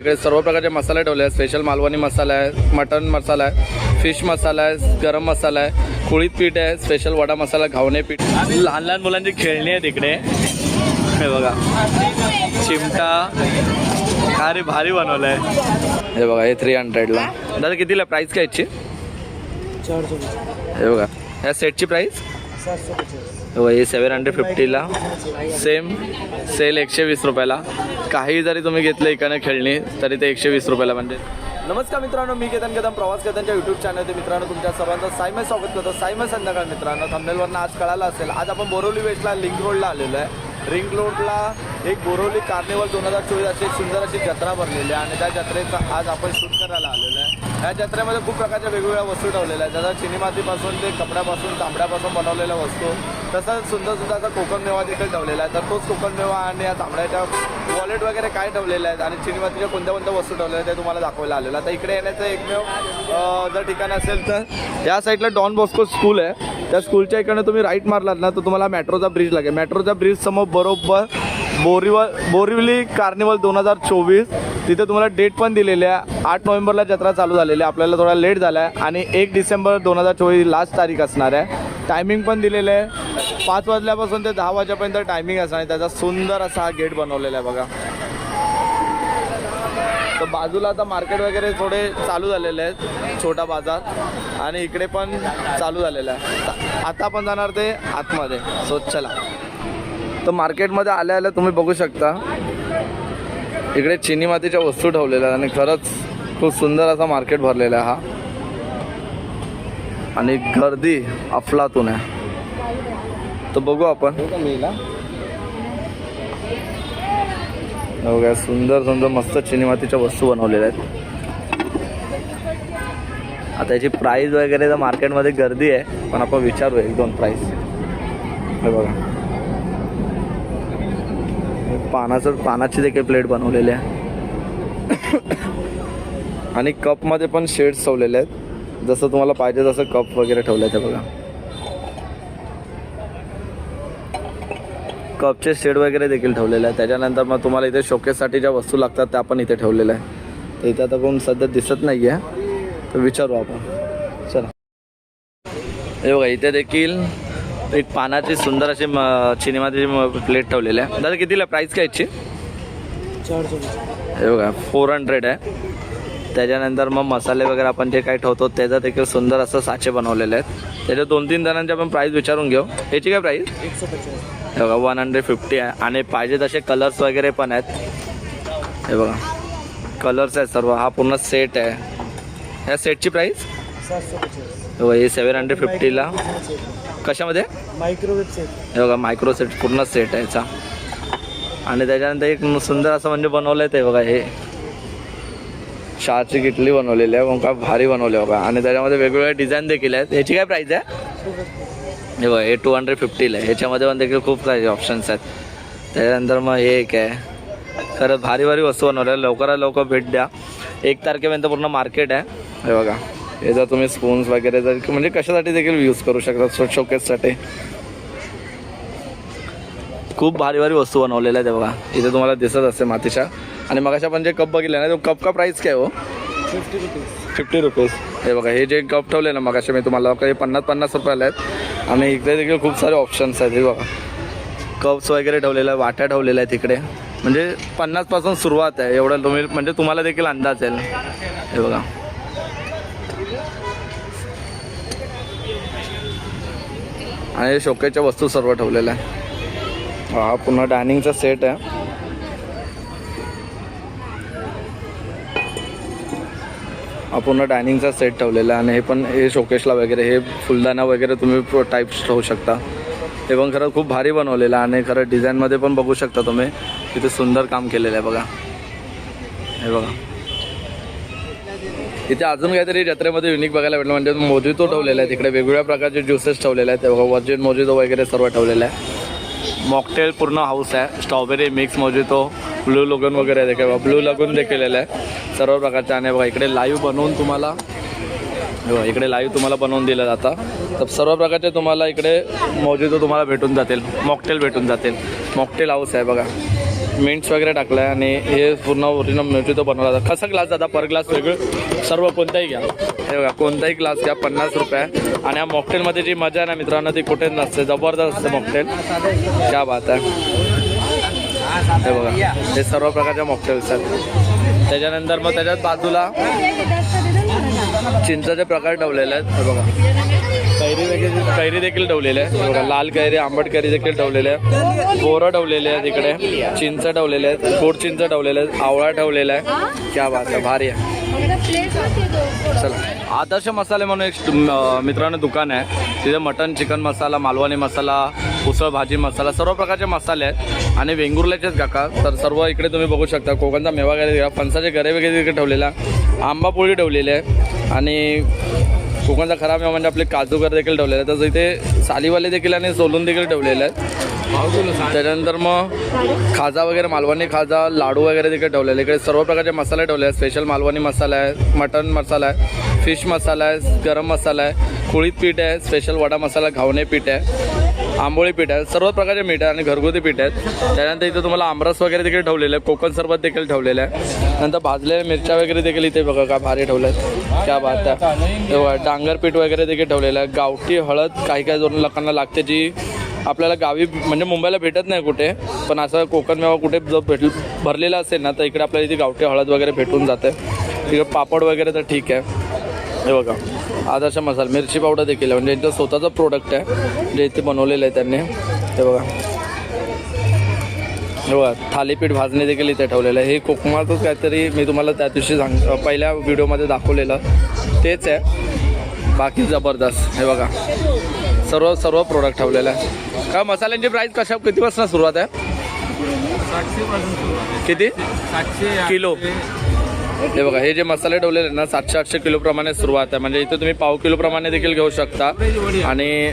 इकडे सर्व प्रकारचे मसाले ठेवले आहेत. स्पेशल मालवणी मसाला आहे मटन मसाला आहे फिश मसाला आहे गरम मसाला आहे कुळीत पीठ आहे स्पेशल वडा मसाला घावणे पीठ. आणि लहान लहान मुलांची खेळणी आहेत इकडे. हे बघा. चिमटा. हा रे भारी बनवलं आहे हे बघा हे थ्री हंड्रेडला दादा कितीला प्राईस काय याची हे बघा ह्या सेटची प्राईस हे हे सेवन हंड्रेड फिफ्टीला सेम सेल एकशे वीस रुपयाला. काही जरी तुम्ही घेतलं इकडे खेळणी तरी ते एकशे वीस रुपयाला म्हणजे नमस्कार मित्रांनो मी केतन कदम प्रवास केतनच्या यूट्यूब चॅनलचे मित्रांनो तुमच्या सर्वांचं सायमय स्वागत करतो. सायमय संध्याकाळ मित्रांनो. थंबनेलवरनं आज कळालं असेल. आज आपण बोरवली वेस्टला लिंक रोडला आलेलो आहे. रिंग रोडला एक बोरवली कार्निवल दोन हजार चोवीस अशी सुंदर अशी जत्रा भरलेली आहे. आणि त्या जत्रेचा आज आपण शूट करायला आलेलो आहे. या जत्रेमध्ये खूप प्रकारच्या वेगवेगळ्या वस्तू ठेवलेल्या आहेत. जसं चिनी मातीपासून ते कपड्यापासून तांबड्यापासून बनवलेल्या वस्तू. तसंच सुंदर सुंदर असा कोकण मेवा देखील ठेवलेला आहे. तर तोच कोकण मेवा आणि या तांबड्याच्या वॉलेट वगैरे काय ठेवलेलं आहेत आणि चिनी मातीच्या कोणत्या कोणत्या वस्तू ठेवलेल्या आहेत ते तुम्हाला दाखवायला आलेलं आहे. आता इकडे येण्याचं एकमेव जर ठिकाण असेल तर या साईडला डॉन बॉस्को स्कूल आहे. त्या स्कूलच्या इकडनं तुम्ही राईट मारलात ना तर तुम्हाला मेट्रोचा ब्रिज लागेल. मेट्रोच्या ब्रिज समोर बरोबर बोरीवल बोरिवली कार्निवल दोन हजार चोवीस तिथे तुम्हाला डेट पण दिलेली आहे आठ नोव्हेंबरला जत्रा चालू झालेली आहे. आपल्याला थोडा लेट झाला आहे आणि एक डिसेंबर दोन हजार चोवीस लास्ट तारीख असणार आहे. टायमिंग पण दिलेलं आहे. पाच वाजल्यापासून ते दहा वाजेपर्यंत टायमिंग असणार त्याचा सुंदर असा हा गेट बनवलेला आहे बघा. तर बाजूला आता मार्केट वगैरे थोडे चालू झालेले आहेत. छोटा बाजार. आणि इकडे पण चालू झालेला आहे. आता आपण जाणार ते आतमध्ये. सो चला. तर मार्केटमध्ये आल्या आल्या तुम्ही बघू शकता. इकडे चिनी मातीच्या वस्तू ठेवलेल्या आहेत आणि खरंच खूप सुंदर असा मार्केट भरलेला आहे हा. आणि गर्दी अफलातून आहे. तर बघू आपण. बघा सुंदर सुंदर मस्त चिनी मातीच्या वस्तू बनवलेल्या आहेत. आता याची प्राईस वगैरे तर मार्केटमध्ये गर्दी आहे पण आपण विचारू एक दोन प्राईस हे बघा. हे पानाचं पानाची देखील प्लेट बनवलेली आहे. आणि कपमध्ये पण शेड्स ठेवलेले आहेत. जसं तुम्हाला पाहिजे तसं कप वगैरे ठेवले आहेत बघा. कपचे शेड वगैरे देखील ठेवलेले आहे त्याच्यानंतर मग तुम्हाला इथे शोकेससाठी ज्या वस्तू लागतात त्या पण इथे ठेवलेल्या आहे तर इथे आता कोण सध्या दिसत नाही आहे तर विचारू आपण. चला. हे बघा इथे देखील एक पानाची सुंदर असे म- प्लेट ठेवलेले आहे. दादा कितीला प्राईस काय याची? हे बघा फोर हंड्रेड आहे. त्याच्यानंतर मग मसाले वगैरे आपण जे काही ठेवतो त्याचं देखील सुंदर असं साचे बनवलेले आहेत. त्याच्या दोन तीन जणांचे आपण प्राईस विचारून घेऊ. याची काय प्राईस हे बघा वन हंड्रेड फिफ्टी आहे. आणि पाहिजे तसे कलर्स वगैरे पण आहेत. हे बघा कलर्स आहेत सर्व. हा पूर्ण सेट आहे. ह्या सेटची प्राईस बघा हे सेवन हंड्रेड फिफ्टीला कशामध्ये? मायक्रोवेव्ह सेट हे बघा मायक्रो सेट पूर्ण सेट आहे याचा. आणि त्याच्यानंतर एक सुंदर असं म्हणजे बनवलं आहे ते बघा हे. चहाची किटली बनवलेली आहे मग काय भारी बनवले बघा. आणि त्याच्यामध्ये वेगवेगळे डिझाईन देखील आहेत. याची काय प्राईस आहे? हे बघा हे टू हंड्रेड फिफ्टीला आहे. ह्याच्यामध्ये पण देखील खूप काही ऑप्शन्स आहेत. त्याच्यानंतर मग हे एक आहे. खरं भारी भारी वस्तू बनवल्या. लवकरात लवकर भेट द्या. एक तारखेपर्यंत पूर्ण मार्केट आहे. हे बघा. हे जर तुम्ही स्पून्स वगैरे जर म्हणजे कशासाठी देखील यूज करू शकता? शोकेससाठी खूप भारी भारी वस्तू बनवलेल्या आहेत बघा. इथे तुम्हाला दिसत असते मातीच्या. आणि मग आपण जे कप बघितले ना तो कप का प्राईस काय हो? फिफ्टी रुपीज फिफ्टी रुपीज हे बघा हे जे कप ठेवले ना मग मी तुम्हाला हे पन्नास पन्नास रुपयाला आहेत. आणि इकडे देखील खूप सारे ऑप्शन्स आहेत हे बघा. कप्स वगैरे ठेवलेले आहे वाट्या ठेवलेल्या आहेत इकडे. म्हणजे पन्नासपासून सुरुवात आहे एवढं तुम्ही म्हणजे तुम्हाला देखील अंदाज येईल. हे बघा. आणि हे शोकेच्या वस्तू सर्व ठेवलेल्या आहे हा पुन्हा डायनिंगचा सेट आहे. हा पूर्ण डायनिंगचा सेट ठेवलेला आहे. आणि हे पण हे शोकेशला वगैरे हे फुलदाना वगैरे तुम्ही टाईप्स ठेवू शकता. हे पण खरं खूप भारी बनवलेलं आहे. आणि खरं डिझाईनमध्ये पण बघू शकता तुम्ही. तिथे सुंदर काम केलेलं आहे बघा. हे बघा. इथे अजून काहीतरी जत्रेमध्ये युनिक बघायला भेटलं. म्हणजे मोजितो ठेवलेला आहे. तिकडे वेगवेगळ्या प्रकारचे ज्युसेस ठेवलेले आहेत. ते बघा वर्जिन मोजितो वगैरे सर्व ठेवलेलं आहे. मॉकटेल पूर्ण हाऊस आहे. Strawberry mix mojito blue lagoon वगैरे देखील ब्लू लगून देखील आहे. सर्व प्रकारचे आणि बघा इकडे लाईव्ह बनवून तुम्हाला बघा, इकडे लाईव्ह तुम्हाला बनवून दिलं जातं. तर सर्व प्रकारचे तुम्हाला इकडे मोजितो तुम्हाला भेटून जातील. मॉकटेल भेटून जातील. मॉकटेल हाऊस आहे बघा. मिंट्स वगैरे टाकलं आहे आणि हे पूर्ण ओरिजिनल मोजितो बनवला जातं. कसा ग्लास दादा पर ग्लास वेगळं. सर्व कोणताही घ्या. हे बघा कोणताही ग्लास घ्या पन्नास रुपये. आणि या मॉकटेलमध्ये जी मजा आहे ना मित्रांनो ती कुठेच नसते. जबरदस्त असते मॉकटेल क्या बात आहे. हे बघा हे सर्व प्रकारच्या मॉकटेल्स आहेत. त्याच्यानंतर मग त्याच्यात बाजूला चिंचाचे प्रकार ठेवलेले आहेत. हे बघा. कैरी देखील कैरी देखील ठेवलेली आहे बघा लाल कैरी आंबट कैरी देखील ठेवलेले आहे बोरं ठेवलेले आहेत इकडे. चिंच ठेवलेले आहेत. गोड चिंच ठेवलेले आहेत. आवळा ठेवलेला आहे. क्या बात आहे भारी आहे. चला. आदर्श मसाले म्हणून एक मित्रांनो दुकान आहे. तिथे मटन चिकन मसाला मालवणी मसाला उसळ भाजी मसाला सर्व प्रकारचे मसाले आहेत. आणि वेंगुर्ल्याचेच काका. तर सर्व इकडे तुम्ही बघू शकता. कोकणचा मेवा वगैरे फणसाचे घरे वगैरे तिकडे ठेवलेला आहे. आंबा पोळी ठेवलेली आहे. आणि कोकणचा खराब मेवा म्हणजे आपले काजूगर देखील ठेवलेले आहे तर इथे सालीवाले देखील आणि सोलून देखील ठेवलेले आहेत. त्याच्यानंतर मग खाजा वगैरे मालवणी खाजा लाडू वगैरे तिकडे ठेवलेले. इकडे सर्व प्रकारचे मसाले ठेवले आहेत. स्पेशल मालवणी मसाला आहे मटन मसाला आहे फिश मसाला आहे गरम मसाला आहे कुळीत पीठ आहे स्पेशल वडा मसाला घावणे पीठ आहे. आंबोळी पीठ आहे सर्व प्रकारचे मीठ आहे आणि घरगुती पीठ आहेत. त्यानंतर इथं तुम्हाला आमरस वगैरे देखील ठेवलेलं आहे कोकण सरबत देखील ठेवलेलं आहे नंतर भाजलेल्या मिरच्या वगैरे देखील इथे बघा का भारी ठेवलं आहेत त्या बात आहे. डांगर पीठ वगैरे देखील ठेवलेलं आहे. गावठी हळद काही काही जोडून लोकांना लागते जी आपल्याला गावी म्हणजे मुंबईला भेटत नाही कुठे पण असं कोकण मेवा कुठे जर भेट भरलेला असेल ना तर इकडे आपल्याला इथे गावठी हळद वगैरे भेटून जाते. तिकडे पापड वगैरे तर ठीक आहे. हे बघा आदर्श मसाला मिरची पावडर देखील आहे. म्हणजे यांचं स्वतःचं प्रोडक्ट आहे. जे इथे बनवलेलं आहे त्यांनी. हे बघा. हे बघा थालीपीठ भाजणे देखील इथे ठेवलेलं आहे. हे कोकमातच काहीतरी मी तुम्हाला त्या दिवशी सांग पहिल्या व्हिडिओमध्ये दाखवलेलं. तेच आहे. बाकी जबरदस्त. हे बघा. सर्व सर्व प्रोडक्ट ठेवलेलं आहे. का मसाल्यांची प्राईस कशा कितीपासून सुरुवात आहे? किती? किलो. हे बघा हे जे मसाले ठेवलेले आहेत ना सातशे आठशे किलो प्रमाणे सुरुवात आहे. म्हणजे इथे तुम्ही पाव किलो प्रमाणे देखील घेऊ शकता. आणि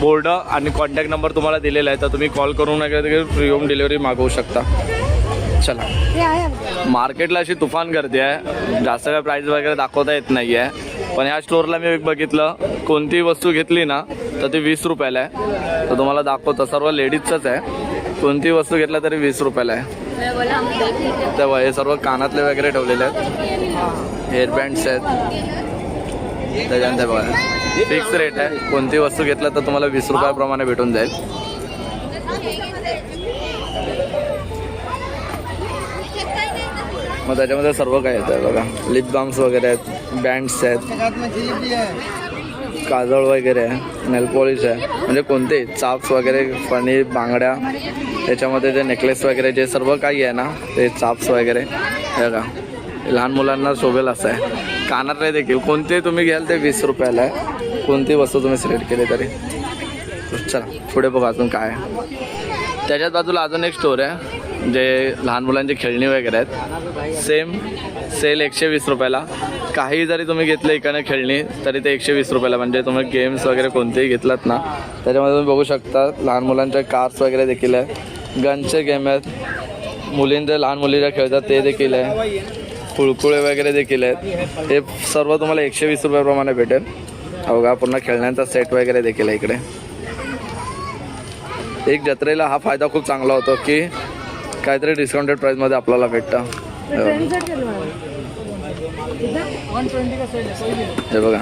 बोर्ड आणि कॉन्टॅक्ट नंबर तुम्हाला दिलेला आहे तर तुम्ही कॉल करून वगैरे फ्री होम डिलिव्हरी मागवू शकता. चला. मार्केटला अशी तुफान गर्दी आहे. जास्त काय प्राईस वगैरे दाखवता येत नाही आहे पण ह्या स्टोअरला मी एक बघितलं. कोणतीही वस्तू घेतली ना तर ती वीस रुपयाला आहे. तर तुम्हाला दाखवतं सर्व लेडीजचंच आहे. कोणतीही वस्तू घेतल्या तरी वीस रुपयाला आहे. तेव्हा हे सर्व कानातले वगैरे ठेवलेले आहेत. हेअरबँड्स आहेत. त्याच्यानंतर बघा. फिक्स रेट आहे. कोणती वस्तू घेतला तर तुम्हाला वीस रुपयाप्रमाणे भेटून जाईल. मग त्याच्यामध्ये सर्व काय येतं बघा. लिप बाम्स वगैरे आहेत बँड्स आहेत. काजळ वगैरे आहे नेल पॉलिश आहे. म्हणजे कोणते चाप्स वगैरे पनीर बांगड्या त्याच्यामध्ये जे नेकलेस वगैरे जे सर्व काही आहे ना ते चाप्स वगैरे. बघा. लहान मुलांना शोभेल असं आहे. कानातले देखील कोणते तुम्ही घ्याल ते वीस रुपयाला आहे. कोणती वस्तू तुम्ही सिलेक्ट केली तरी. चला पुढे बघा अजून काय आहे. त्याच्याच बाजूला अजून एक स्टोर आहे. जे लहान मुलांचे खेळणी वगैरे आहेत सेम सेल एकशे वीस रुपयाला. काही जरी तुम्ही घेतलं इकडे खेळणी तरी ते एकशे वीस रुपयाला. म्हणजे तुम्ही गेम्स वगैरे कोणतेही घेतलात ना त्याच्यामध्ये तुम्ही बघू शकता लहान मुलांच्या कार्स वगैरे देखील आहे. गनचे गेम आहेत. मुलींचे लहान मुली ज्या खेळतात ते देखील आहे. कुळकुळे वगैरे देखील आहेत. हे सर्व तुम्हाला एकशे वीस रुपयाप्रमाणे भेटेल. अवघा पूर्ण खेळण्यांचा सेट वगैरे देखील आहे इकडे. एक जत्रेला हा फायदा खूप चांगला होतो की काहीतरी डिस्काउंटेड प्राईसमध्ये आपल्याला भेटतं. हे बघा.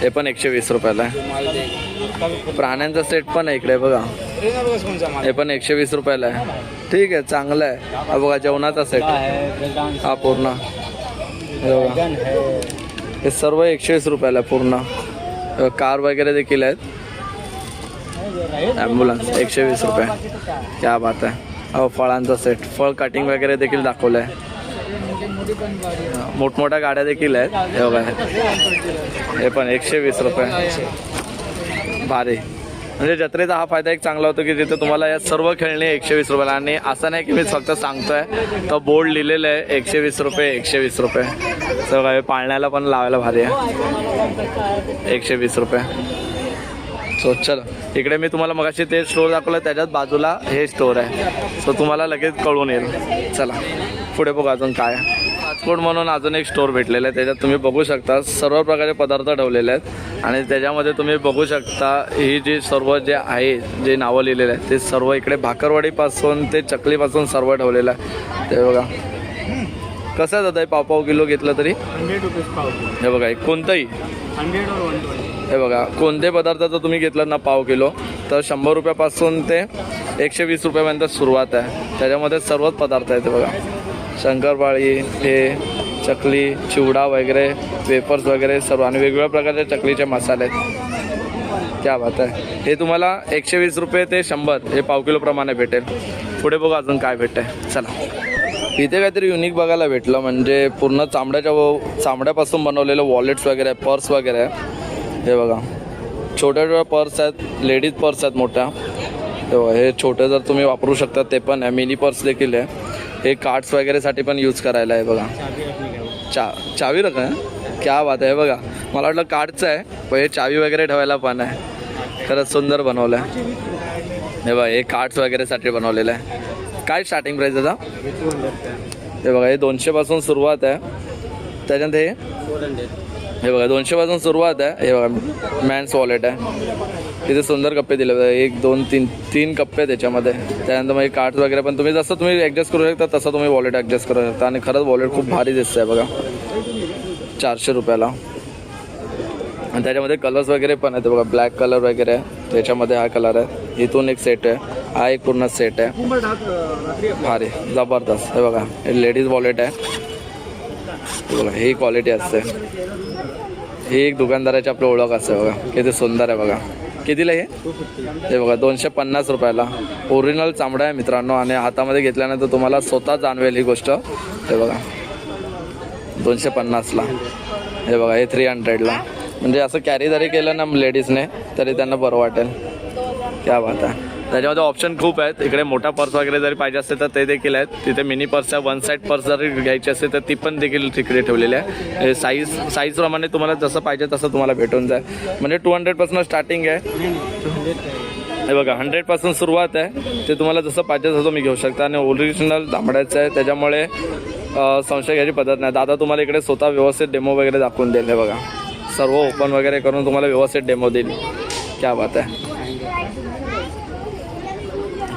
हे पण एकशे वीस रुपयाला आहे. प्राण्यांचा सेट पण आहे इकडे बघा. हे पण एकशे वीस रुपयाला आहे. ठीक आहे चांगलं आहे. हा बघा जेवणाचा सेट हा पूर्ण. हे बघा. हे सर्व एकशे वीस रुपयाला आहे पूर्ण. कार वगैरे देखील आहेत. ॲम्ब्युलन्स एकशे वीस रुपये. क्या बात आहे. हो फळांचा सेट फळ कटिंग वगैरे देखील दाखवलं आहे मोठमोठ्या गाड्या देखील आहेत. हे बघा. हे पण एकशे वीस रुपये. भारी. म्हणजे जत्रेचा हा फायदा एक चांगला होतो की तिथे तुम्हाला या सर्व खेळणी एकशे वीस रुपयाला आणि असं नाही की मी फक्त सांगतोय तर बोर्ड लिहिलेलं आहे एकशे वीस रुपये एकशे वीस रुपये. सगळं पाळण्याला पण लावायला भारी आहे. एकशे वीस रुपये. सो चल. इकडे मी तुम्हाला मगाशी ते स्टोर दाखवलं त्याच्याच बाजूला हे स्टोर आहे. सो तुम्हाला लगेच कळून येईल. चला. पुढे बघू अजून काय आहे. राजकोट म्हणून अजून एक स्टोर भेटलेलं आहे. त्याच्यात तुम्ही बघू शकता सर्व प्रकारचे पदार्थ ठेवलेले आहेत. आणि त्याच्यामध्ये तुम्ही बघू शकता ही जी सर्व जे आहे जे नावं लिहिलेलं आहे ते सर्व इकडे भाकरवाडीपासून ते चकलीपासून सर्व ठेवलेलं आहे. ते बघा. कसं आहे दादा हे पाव पाव किलो घेतलं तरी? हंड्रेड रुपीज पाव हे बघा कोणतंही? हंड्रेड हे बघा कोणते पदार्थाचा तुम्ही घेतलं ना पाव किलो तर शंभर रुपयापासून ते एकशे वीस रुपयापर्यंत सुरुवात आहे. त्याच्यामध्ये सर्वच पदार्थ आहेत बघा. शंकरपाळी हे चकली चिवडा वगैरे वेफर्स वगैरे सर्व आणि वेगवेगळ्या प्रकारचे चकलीचे मसाले आहेत. क्या बात आहे. हे तुम्हाला एकशे वीस रुपये ते शंभर हे पाव किलोप्रमाणे भेटेल. पुढे बघू अजून काय भेटतंय. चला. इथे काहीतरी युनिक बघायला भेटलं म्हणजे पूर्ण चामड्याच्या चामड्यापासून बनवलेलं वॉलेट्स वगैरे पर्स वगैरे. आहे हे बघा. छोट्या छोट्या पर्स आहेत लेडीज पर्स आहेत मोठ्या. हे बघा हे छोटे जर तुम्ही वापरू शकता ते पण आहे. मिनी पर्स देखील आहे. हे कार्ड्स वगैरेसाठी पण यूज करायला आहे बघा. चा चावी रखा क्या बात आहे. बघा मला वाटलं कार्डचं आहे पण हे चावी वगैरे ठेवायला पण आहे. खरंच सुंदर बनवलं आहे. हे बघा हे कार्ड्स वगैरेसाठी बनवलेलं आहे. काय स्टार्टिंग प्राईस का हे बघा हे दोनशेपासून सुरुवात आहे. त्याच्यात हे? हे बघा दोनशेपासून सुरुवात आहे. हे बघा मॅन्स वॉलेट आहे. तिथे सुंदर कप्पे दिले एक दोन तीन तीन कप्पे आहेत त्याच्यामध्ये. त्यानंतर मग कार्ड्स वगैरे पण तुम्ही जसं तुम्ही ॲडजस्ट करू शकता तसं तुम्ही वॉलेट ॲडजस्ट करू शकता. आणि खरंच वॉलेट खूप भारी दिसतं आहे बघा. चारशे रुपयाला. आणि त्याच्यामध्ये कलर्स वगैरे पण आहेत. बघा ब्लॅक कलर वगैरे आहे. त्याच्यामध्ये हा कलर आहे. इथून एक सेट आहे. हा एक पूर्ण सेट आहे. भारी जबरदस्त. हे बघा हे लेडीज वॉलेट आहे. बघा ही क्वालिटी असते. ही एक दुकानदाराची आपली ओळख असते बघा. किती सुंदर आहे बघा. कितीला हे? हे बघा दोनशे पन्नास रुपयाला. ओरिजिनल चामडा आहे मित्रांनो आणि हातामध्ये घेतल्यानंतर तुम्हाला स्वतः जाणवेल ही गोष्ट. हे बघा. दोनशे पन्नासला. हे बघा हे थ्री हंड्रेडला म्हणजे असं कॅरी जरी केलं ना लेडीजने तरी त्यांना बरं वाटेल. क्या बात आहे. त्याच्यामध्ये ऑप्शन खूप आहेत. इकडे मोठा पर्स वगैरे जरी पाहिजे असेल तर ते देखील आहेत. तिथे मिनी पर्स आहे. वन साईड पर्स जरी घ्यायची असेल तर ती पण देखील तिकडे ठेवलेली आहे. साईज साईजप्रमाणे तुम्हाला जसं पाहिजे तसं तुम्हाला भेटून जाईल. म्हणजे टू हंड्रेडपासून स्टार्टिंग आहे. हे बघा हंड्रेडपासून सुरुवात आहे. ते तुम्हाला जसं पाहिजे तसं तुम्ही घेऊ शकता. आणि ओरिजिनल तांबड्याचं आहे. त्याच्यामुळे संशय घ्यायची पद्धत नाही. दादा तुम्हाला इकडे स्वतः व्यवस्थित डेमो वगैरे दाखवून देईल. हे बघा. सर्व ओपन वगैरे करून तुम्हाला व्यवस्थित डेमो देईल. क्या बात आहे.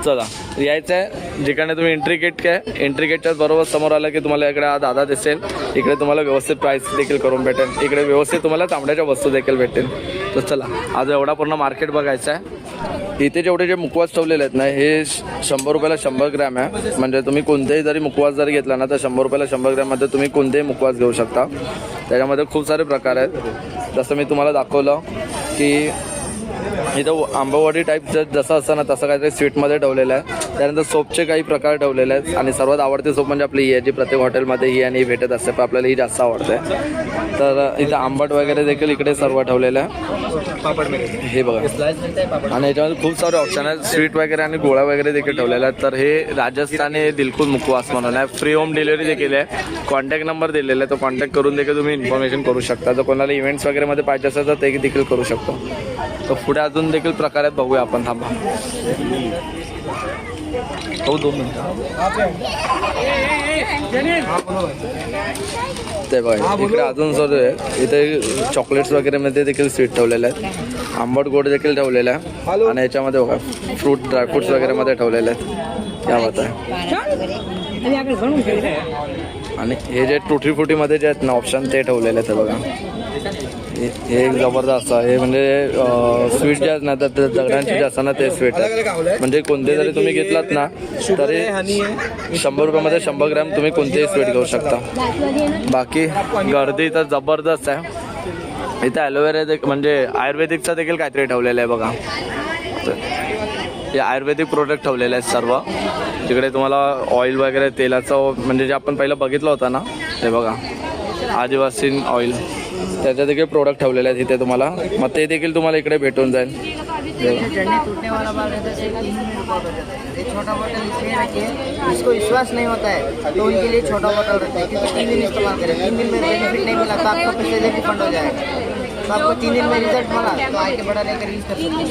चला. यायचं आहे जिकडे तुम्ही एंट्री गेट काय एंट्री गेटच्याच बरोबर समोर आलं की तुम्हाला इकडे हा दादा दिसेल. इकडे तुम्हाला व्यवस्थित प्राईस देखील करून भेटेल. इकडे व्यवस्थित तुम्हाला तांबड्याच्या वस्तू देखील भेटेल तर चला आज एवढा पूर्ण मार्केट बघायचं आहे इथे जेवढे जे मुखवास ठेवलेले आहेत ना हे श- शंभर रुपयाला शंभर ग्रॅम आहे. म्हणजे तुम्ही कोणतेही जरी मुखवास जरी घेतला ना तर शंभर रुपयाला शंभर ग्रॅममध्ये तुम्ही कोणतेही मुखवास घेऊ शकता. त्याच्यामध्ये खूप सारे प्रकार आहेत. जसं मी तुम्हाला दाखवलं की इथं आंबवाडी टाईप जर जसं असतं ना तसं काहीतरी स्वीटमध्ये ठेवलेलं आहे. त्यानंतर सोपचे काही प्रकार ठेवलेले आहेत. आणि सर्वात आवडती सोप म्हणजे आपली ही आहे जी प्रत्येक हॉटेलमध्ये ही आणि ही भेटत असते पण आपल्याला ही जास्त आवडते. तर इथं आंबट वगैरे देखील इकडे सर्व ठेवलेलं आहे. हे बघा. आणि याच्यामध्ये खूप सारे ऑप्शन आहेत. स्वीट वगैरे आणि गोळ्या वगैरे देखील ठेवलेला आहे तर हे राजस्थानी दिलखुल मुखवास म्हणून आहे. फ्री होम डिलिव्हरी देखील आहे. कॉन्टॅक्ट नंबर दिलेला आहे. तो कॉन्टॅक्ट करून देखील तुम्ही इन्फॉर्मेशन करू शकता. जर कोणाला इव्हेंट्स वगैरेमध्ये पाहिजे असेल तर ते देखील करू शकतो. तर पुढे अजून देखील प्रकार आहेत बघूया आपण. थांबा. हो दोन मिनिटं. ते बघा इकडे अजून सर आहे इथे चॉकलेट्स वगैरे मध्ये देखील स्वीट ठेवलेले आहेत. आंबट गोड देखील ठेवलेलं आहे. आणि याच्यामध्ये बघा फ्रूट ड्रायफ्रुट्स वगैरे मध्ये ठेवलेले आहेत. क्या बात आहे आणि हे जे टुटी फुटीमध्ये जे आहेत ना ऑप्शन ते ठेवलेले आहेत बघा. हे एक जबरदस्त आहे. हे म्हणजे स्वीट जे आहेत ना तर दगडांची जे असतात ना ते स्वीट म्हणजे कोणते जरी तुम्ही घेतलात ना तरी शंभर रुपयामध्ये शंभर ग्रॅम तुम्ही कोणतेही स्वीट घेऊ शकता. बाकी गर्दी तर जबरदस्त आहे. इथं ॲलोवेरा देख म्हणजे आयुर्वेदिकचं देखील काहीतरी ठेवलेलं आहे बघा. हे आयुर्वेदिक प्रोडक्ट ठेवलेले आहेत सर्व. तिकडे तुम्हाला ऑइल वगैरे तेलाचं म्हणजे जे आपण पहिलं बघितलं होतं ना ते बघा. आदिवासी ऑइल त्याचे देखील प्रोडक्ट ठेवलेले आहेत इथे तुम्हाला मग ते देखील तुम्हाला इकडे भेटून जाईल हे है है छोटा बॉटल इसलिए विश्वास नहीं होता है तो उनके लिए छोटा बॉटल रहता है क्योंकि तीन दिन इस्तेमाल करें तीन दिन में बेनिफिट नहीं मिला तो आपका पैसे रिफंड हो जाएगा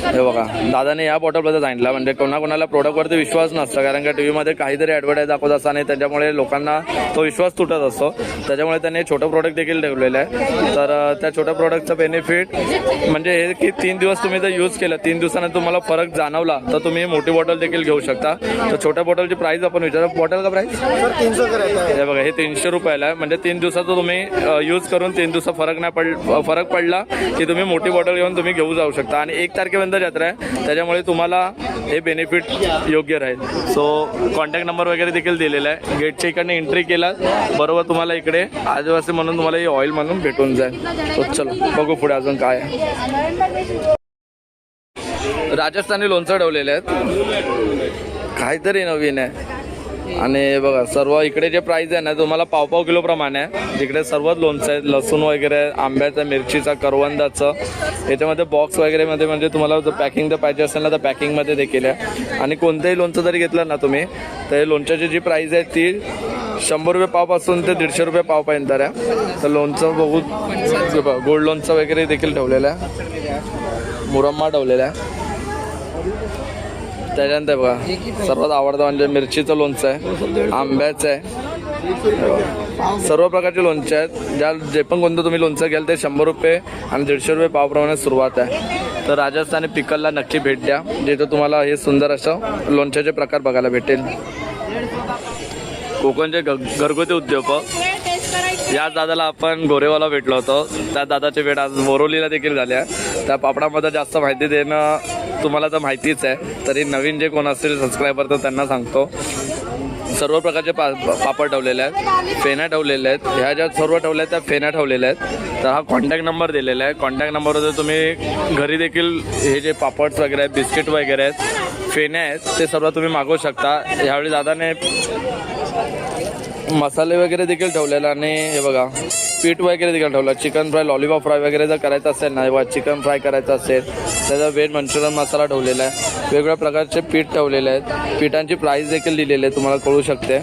हैं बघा दादाने या बॉटलबद्दल सांगितलं म्हणजे कोणाकोणाला प्रोडक्टवरती विश्वास नसतो कारण का टी व्हीमध्ये काहीतरी ॲडव्हर्टाईज दाखवत असतात आणि त्याच्यामुळे लोकांना तो विश्वास तुटत असतो. त्याच्यामुळे त्यांनी छोटं प्रोडक्ट देखील ठेवलेलं आहे. तर त्या छोट्या प्रोडक्टचं बेनिफिट म्हणजे हे की तीन दिवस तुम्ही जर यूज केलं तीन दिवसानंतर तुम्हाला फरक जाणवला तर तुम्ही मोठी बॉटल देखील घेऊ शकता. तर छोट्या बॉटलची प्राईस आपण विचारू. बॉटल का प्राईस हे बघा हे तीनशे रुपयाला आहे. म्हणजे तीन दिवसाचं तुम्ही यूज करून तीन दिवसात फरक नाही पड फरक पडला की तुम्ही मोठी बॉटल घेऊन तुम्ही घेऊ जाऊ शकता. आणि एक तारखेपर्यंत जत्रा आहे. त्याच्यामुळे तुम्हाला हे बेनिफिट योग्य राहील. सो कॉन्टॅक्ट नंबर वगैरे देखील दिलेला आहे. गेटच्या इकडनं एंट्री केला बरोबर तुम्हाला इकडे आदिवासी म्हणून तुम्हाला हे ऑइल म्हणून भेटून जाईल. हो, सो चलो बघू पुढे अजून काय राजस्थानी लोणचं ठेवलेले आहेत. काहीतरी नवीन आहे. आणि बघा सर्व इकडे जे प्राइस आहे ना तुम्हाला पाव पाव किलो प्रमाणे आहे. तिकडे सर्वच लोणचं आहेत लसूण वगैरे आहे, आंब्याचं मिरचीचा करवंदाचं. याच्यामध्ये बॉक्स वगैरे मध्ये म्हणजे तुम्हाला जर पॅकिंग जर पाहिजे असेल ना तर पॅकिंगमध्ये देखील आहे. आणि कोणतंही लोणचं जरी घेतलं ना तुम्ही तर हे लोणच्याची जी प्राईज आहे ती शंभर रुपये पावपासून ते दीडशे रुपये पावपर्यंत आहे. तर लोणचं बघू गोल्ड लोणचं वगैरे देखील ठेवलेलं आहे. मुरम्मा ठेवलेला आहे. त्याच्यानंतर बघा सर्वात आवडतं म्हणजे मिरचीचं लोणचं आहे आंब्याचं आहे. सर्व प्रकारचे लोणचे आहेत. ज्या जे पण कोणतं तुम्ही लोणचं घ्याल ते शंभर रुपये आणि दीडशे रुपये पावप्रमाणे सुरुवात आहे. तर राजस्थानी पिकलला नक्की भेट द्या. जिथं तुम्हाला हे सुंदर असं लोणच्याचे प्रकार बघायला भेटेल. कोकणचे घरगुती उद्योजक या दादाला आपण गोरेवाला भेटलो होतो. त्या दादाची भेट आज बोरोलीला देखील झाल्या त्या पापडामध्ये जास्त माहिती देणं तुम्हाला तर माहितीच आहे. तरी नवीन जे कोण असतील सबस्क्रायबर तर त्यांना सांगतो. सर्व प्रकारचे पा पापड ठेवलेले आहेत. फेण्या ठेवलेल्या आहेत. ह्या ज्या सर्व ठेवल्या आहेत त्या फेण्या ठेवलेल्या आहेत. तर हा कॉन्टॅक्ट नंबर दिलेला आहे. कॉन्टॅक्ट नंबरवर तुम्ही घरी देखील हे जे पापड्स वगैरे आहेत बिस्किट वगैरे आहेत फेण्या आहेत ते सर्व तुम्ही मागवू शकता. यावेळी दादाने मसाले वगैरे देखील ठेवलेले आणि हे बघा पीठ वगैरे देखील ठेवलं. चिकन फ्राय लॉलीपॉप फ्राय वगैरे जर करायचं असेल ना बघा चिकन फ्राय करायचं असेल त्याचा व्हेज मंचुरियन मसाला ठेवलेला आहे. वेगवेगळ्या प्रकारचे पीठ ठेवलेले आहेत. पिठांची प्राईस देखील दिलेली आहे तुम्हाला कळू शकते.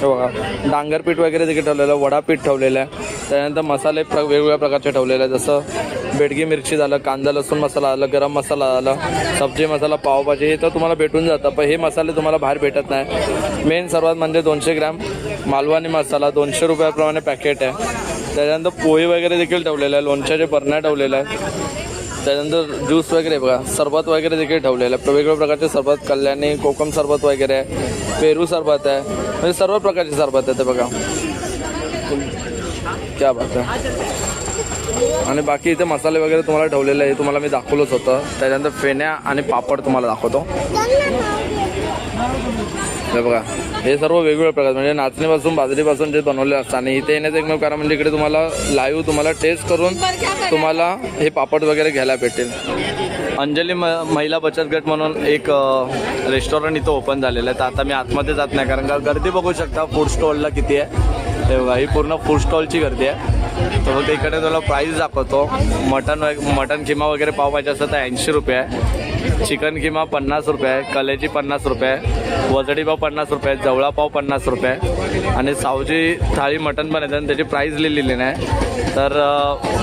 हे बघा डांगरपीठ वगैरे देखील ठेवलेलं आहे वडापीठ ठेवलेलं आहे. त्यानंतर मसाले प्र वेगवेगळ्या प्रकारचे ठेवलेले आहे जसं बेडगी मिरची झालं कांदा लसूण मसाला आलं गरम मसाला आलं सब्जी मसाला पावभाजी हे तर तुम्हाला भेटून जातं पण हे मसाले तुम्हाला बाहेर भेटत नाही. मेन सर्वात म्हणजे दोनशे ग्रॅम मालवणी मसाला दोनशे रुपयाप्रमाणे पॅकेट आहे. त्याच्यानंतर पोहे वगैरे देखील ठेवलेलं आहे लोणच्याचे बरण्या ठेवलेल्या आहेत. त्याच्यानंतर ज्यूस वगैरे बघा सरबत वगैरे देखील ठेवलेलं आहे. वेगवेगळ्या प्रकारचे सरबत कल्याणी कोकम सरबत वगैरे आहे पेरू सरबत आहे म्हणजे सर्व प्रकारचे सरबत आहे ते बघा. क्या बात आहे. आणि बाकी इथे मसाले वगैरे तुम्हाला ठेवलेले आहे हे तुम्हाला मी दाखवलंच होतं. त्याच्यानंतर फेण्या आणि पापड तुम्हाला दाखवतो. हे बघा हे सर्व वेगवेगळ्या प्रकार म्हणजे नाचणीपासून बाजरीपासून जे बनवले असतात. आणि इथे येण्याचं एकमेव कारण म्हणजे इकडे तुम्हाला लाईव्ह तुम्हाला टेस्ट करून तुम्हाला हे पापड वगैरे घ्यायला भेटेल. अंजली म महिला बचत गट म्हणून एक रेस्टॉरंट इथं ओपन झालेलं आहे. तर आता मी आतमध्ये जात नाही कारण का गर्दी बघू शकता फूड स्टॉलला किती आहे. हे बघा ही पूर्ण फूड स्टॉलची गर्दी आहे. तर मग इकडे तुला प्राईस दाखवतो. मटन वग मटन किमा वगैरे पाव पाहिजे असतं तर ऐंशी रुपये आहे. चिकन किमा पन्नास रुपये आहे कलेजी पन्नास रुपये वजडीपाव वजडी पाव पन्नास रुपये आहे जवळा पाव पन्नास रुपये. आणि सावजी थाळी मटन पण येते आणि त्याची प्राईज लिहिलेली नाही. तर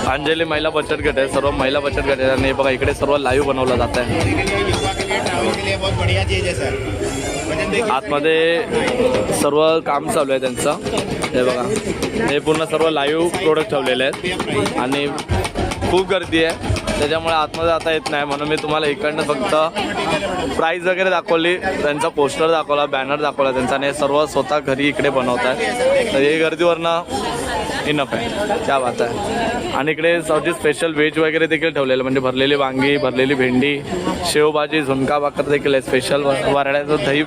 अंजली महिला बचत गट आहे सर्व महिला बचत गट आहे आणि हे बघा इकडे सर्व लाईव्ह बनवलं जात आहे आतमध्ये सर्व काम चालू आहे त्यांचं. हे बघा हे पूर्ण सर्व लाईव्ह प्रोडक्ट ठेवलेले आहेत. आणि खूप गर्दी आहे. त्याच्यामुळे आतमध्ये जाता येत नाही म्हणून मी तुम्हाला इकडनं फक्त प्राईज वगैरे दाखवली त्यांचा पोस्टर दाखवला बॅनर दाखवला त्यांचा आणि सर्व स्वतः घरी इकडे बनवत आहे तर हे गर्दीवरनं इनफ आहे. त्या बात आहे. आणि इकडे साऊथची स्पेशल व्हेज वगैरे देखील ठेवलेलं म्हणजे भरलेली वांगी भरलेली भेंडी शेवभाजी झुणका भाकर देखील आहे. स्पेशल वराड्याचं दही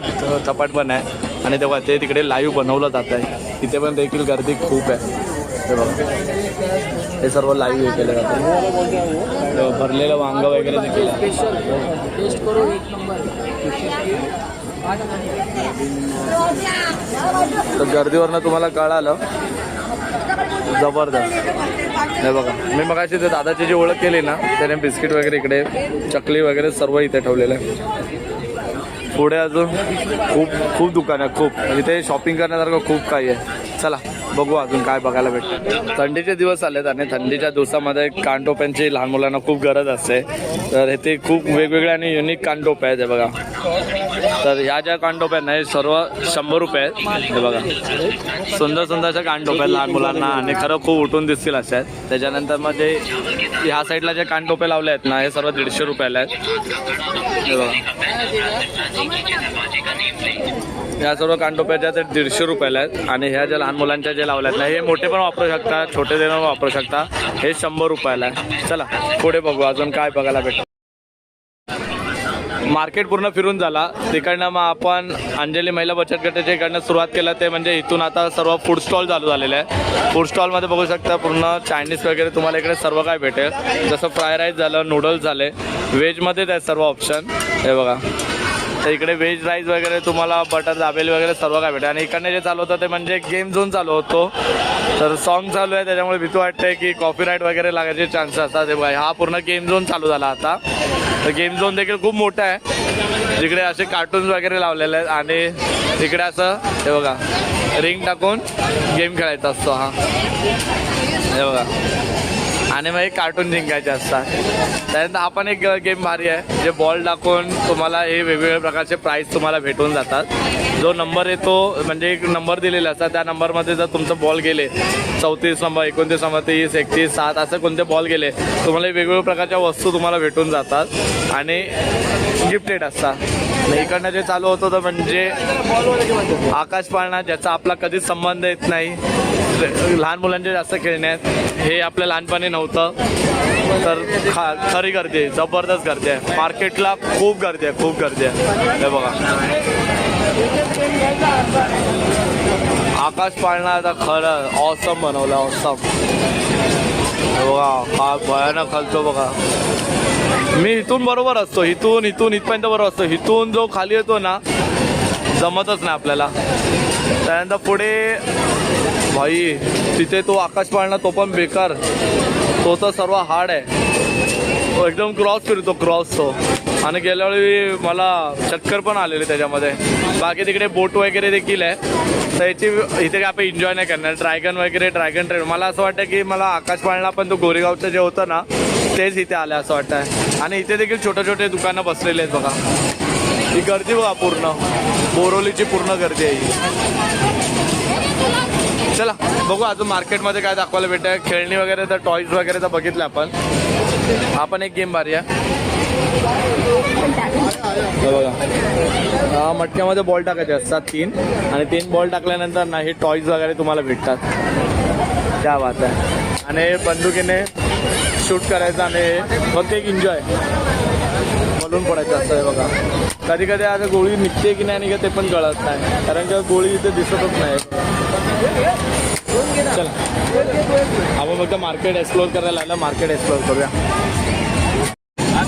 चपाट पण आहे. आणि तेव्हा ते तिकडे लाईव्ह बनवलं जात आहे तिथे पण देखील गर्दी खूप आहे. हे बघा. हे सर्व लाईव्ह हे केलं जातं. भरलेलं वांग वगैरे देखील तर गर्दीवरनं तुम्हाला कळालं. जबरदस्त. हे बघा. मी मगाशी ते दादाची जी ओळख केली ना त्याने बिस्किट वगैरे इकडे चकली वगैरे सर्व इथे ठेवलेलं आहे. पुढे अजून खूप खूप दुकान आहे खूप. इथे शॉपिंग करण्यासारखं खूप काही आहे. चला. बघू अजून काय बघायला भेटतं. थंडीचे दिवस आलेत आणि थंडीच्या दिवसामध्ये कानटोप्यांची लहान मुलांना खूप गरज असते. तर हे ते खूप वेगवेगळे आणि युनिक कानटोप्या आहेत हे बघा. तर ह्या ज्या कानटोप्या आहेत ना हे सर्व शंभर रुपये आहेत. हे बघा. सुंदर सुंदर अशा कानटोप्या आहेत लहान मुलांना आणि खरं खूप उठून दिसतील अशा आहेत. त्याच्यानंतर मग जे ह्या साईडला जे कानटोप्या लावले आहेत ना हे सर्व दीडशे रुपयाला आहेत. हे बघा. या सर्व कानटोप्याच्या ते दीडशे रुपयाला आहेत. आणि ह्या ज्या लहान मुलांच्या ज्या लावल्या आहेत ना हे मोठे पण वापरू शकता छोटे जण वापरू शकता. हे शंभर रुपयाला आहे. चला पुढे बघू अजून काय बघायला भेटतं. मार्केट पूर्ण फिरून झाला. तिकडनं मग आपण अंजली महिला बचत गटाच्या इकडनं सुरुवात केलं. ते म्हणजे इथून आता सर्व फूड स्टॉल चालू झालेले आहे. फूड स्टॉलमध्ये बघू शकता पूर्ण चायनीज वगैरे तुम्हाला इकडे सर्व काय भेटेल. जसं फ्राय राईस झालं नूडल्स झाले. व्हेजमध्येच आहे सर्व ऑप्शन हे बघा. तर इकडे व्हेज राईस वगैरे तुम्हाला बटर दाबेली वगैरे सर्व काय भेटेल. आणि इकडनं जे चालू होतं ते म्हणजे गेम झोन चालू होतो. तर सॉन्ग चालू आहे त्याच्यामुळे भीती वाटते की कॉपीराईट वगैरे लागायचे चान्सेस असतात. हा पूर्ण गेम झोन चालू झाला आता. तर गेम झोन देखील खूप मोठा आहे. जिकडे असे कार्टून्स वगैरे लावलेले आहेत आणि तिकडे असं हे बघा रिंग टाकून गेम खेळायचा असतो हा. हे बघा. आणि मग एक कार्टून जिंकायचे असतात. त्यानंतर आपण एक गेम भारी आहे जे बॉल टाकून तुम्हाला हे वेगवेगळ्या प्रकारचे प्राईज तुम्हाला भेटून जातात. जो नंबर येतो म्हणजे एक नंबर दिलेला असतात त्या नंबरमध्ये जर तुमचं बॉल गेले चौतीस नंबर एकोणतीस नंबर तीस एकतीस सात असं कोणते बॉल गेले तुम्हाला हे वेगवेगळ्या प्रकारच्या वस्तू तुम्हाला भेटून जातात आणि गिफ्टेड असतात. इकडनं जे चालू होत होतं म्हणजे आकाश पाळणा ज्याचा आपला कधीच संबंध येत नाही. लहान मुलांचे जास्त खेळण्यात हे आपल्या लहानपणी नव्हतं. तर खा खरी गर्दी आहे. जबरदस्त गर्दी आहे. मार्केटला खूप गर्दी आहे. खूप गर्दी आहे. हे बघा. आकाश पाळणा आता खरं ऑसम बनवलं. ऑसम बघा हा भयानक खालतो बघा. मी इथून बरोबर असतो इथून इथून इथपर्यंत बरोबर असतो. इथून जो खाली येतो ना जमतच नाही आपल्याला. त्यानंतर पुढे भाई तिथे तो आकाश पाळणा तो पण बेकार. तो तर सर्व हार्ड आहे. तो एकदम क्रॉस फिरतो क्रॉस तो. आणि गेल्या वेळी मला चक्कर पण आलेली त्याच्यामध्ये. बाकी तिकडे बोट वगैरे देखील आहे. तर याची इथे काय आपण एन्जॉय नाही करणार. ड्रॅगन वगैरे ड्रॅगन ट्रेन मला असं वाटतं की मला आकाश पाळणा पण तो गोरेगावचं जे होतं ना तेच इथे आलं असं वाटतं आणि इथे देखील छोटे छोटे दुकानं बसलेले आहेत बघा. ही गर्दी बघा पूर्ण. बोरोलीची पूर्ण गर्दी आहे ही. चला बघू अजून मार्केटमध्ये काय दाखवायला भेटतं खेळणी वगैरे तर टॉईज वगैरे तर बघितलं आपण. आपण एक गेम भारी बघा. मटक्यामध्ये बॉल टाकायचे असतात तीन. आणि तीन बॉल टाकल्यानंतर ना हे टॉईज वगैरे तुम्हाला भेटतात. त्या बात आहे. आणि बंदुकीने शूट करायचं आणि फक्त एक एन्जॉय म्हणून पडायचं असं आहे बघा. कधी कधी आता गोळी निघते की नाही निघत ते पण कळत नाही. कारण की गोळी इथे दिसतच नाही. चला. आपण फक्त मार्केट एक्सप्लोर करायला आलं मार्केट एक्सप्लोर करूया.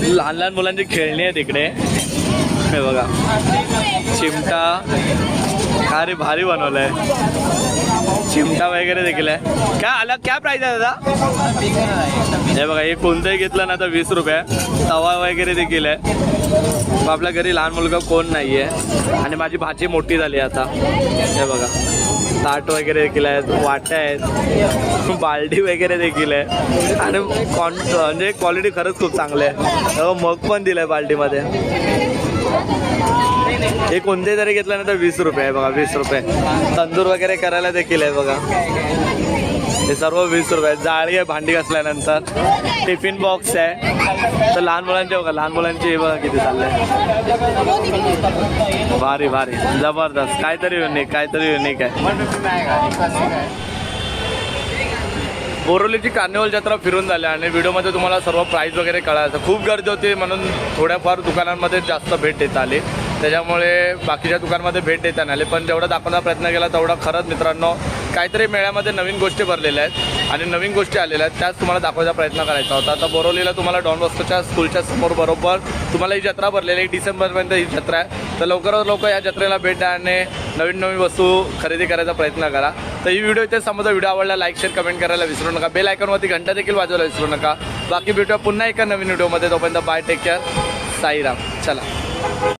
लहान लहान मुलांची खेळणी आहेत इकडे. हे बघा. चिमटा. अरे भारी भारी बनवलंय. चिमटा वगैरे देखील आहे. काय आला? काय प्राईज आहे दादा? हे बघा हे कोणतंही घेतलं ना तर वीस रुपये. तवा वगैरे देखील आहे. मग आपल्या घरी लहान मुलगा कोण नाही आहे आणि माझी भाजी मोठी झाली आता. हे बघा. ताट वगैरे देखील आहेत वाट्या आहेत. बालडी वगैरे देखील आहे. आणि कॉन म्हणजे क्वालिटी खरंच खूप चांगली आहे. मग पण दिलं आहे बालडीमध्ये. हे कोणते तरी घेतलं ना तर वीस रुपये आहे बघा वीस रुपये. तंदूर वगैरे करायला देखील आहे बघा. हे सर्व वीस रुपये जाळी आहे भांडी घासल्यानंतर. टिफिन बॉक्स आहे. तर लहान मुलांचे बघा लहान मुलांचे हे बघा किती चाललंय भारी भारी. जबरदस्त. काहीतरी युनिक काहीतरी युनिक आहे. बोरोलीची कार्निवल जत्रा फिरून झाली आणि व्हिडिओमध्ये तुम्हाला सर्व प्राईस वगैरे कळायचं खूप गर्दी होती म्हणून थोड्याफार दुकानांमध्ये जास्त भेट देत आली. त्याच्यामुळे बाकीच्या दुकानामध्ये भेट देता नाही पण जेवढा दाखवण्याचा प्रयत्न केला तेवढा खरंच मित्रांनो काहीतरी मेळ्यामध्ये नवीन गोष्टी भरलेल्या आहेत आणि नवीन गोष्टी आलेल्या आहेत. त्याच तुम्हाला दाखवायचा प्रयत्न करायचा होता. आता बोरवलीला तुम्हाला डॉन बॉस्कोच्या स्कूलच्या समोर बरोबर तुम्हाला ही जत्रा भरलेली आहे. डिसेंबरपर्यंत ही जत्रा आहे. तर लवकरात लवकर या जत्रेला भेट द्या आणि नवीन नवीन वस्तू खरेदी करायचा प्रयत्न करा. तर ही व्हिडिओ इथे समजा व्हिडिओ आवडला लाईक शेअर कमेंट करायला विसरू नका. बेल आयकॉनवरती घंटा देखील वाजवायला विसरू नका. बाकी भेटूया पुन्हा एका नवीन व्हिडिओमध्ये. तोपर्यंत बाय टेक केअर साईराम. चला.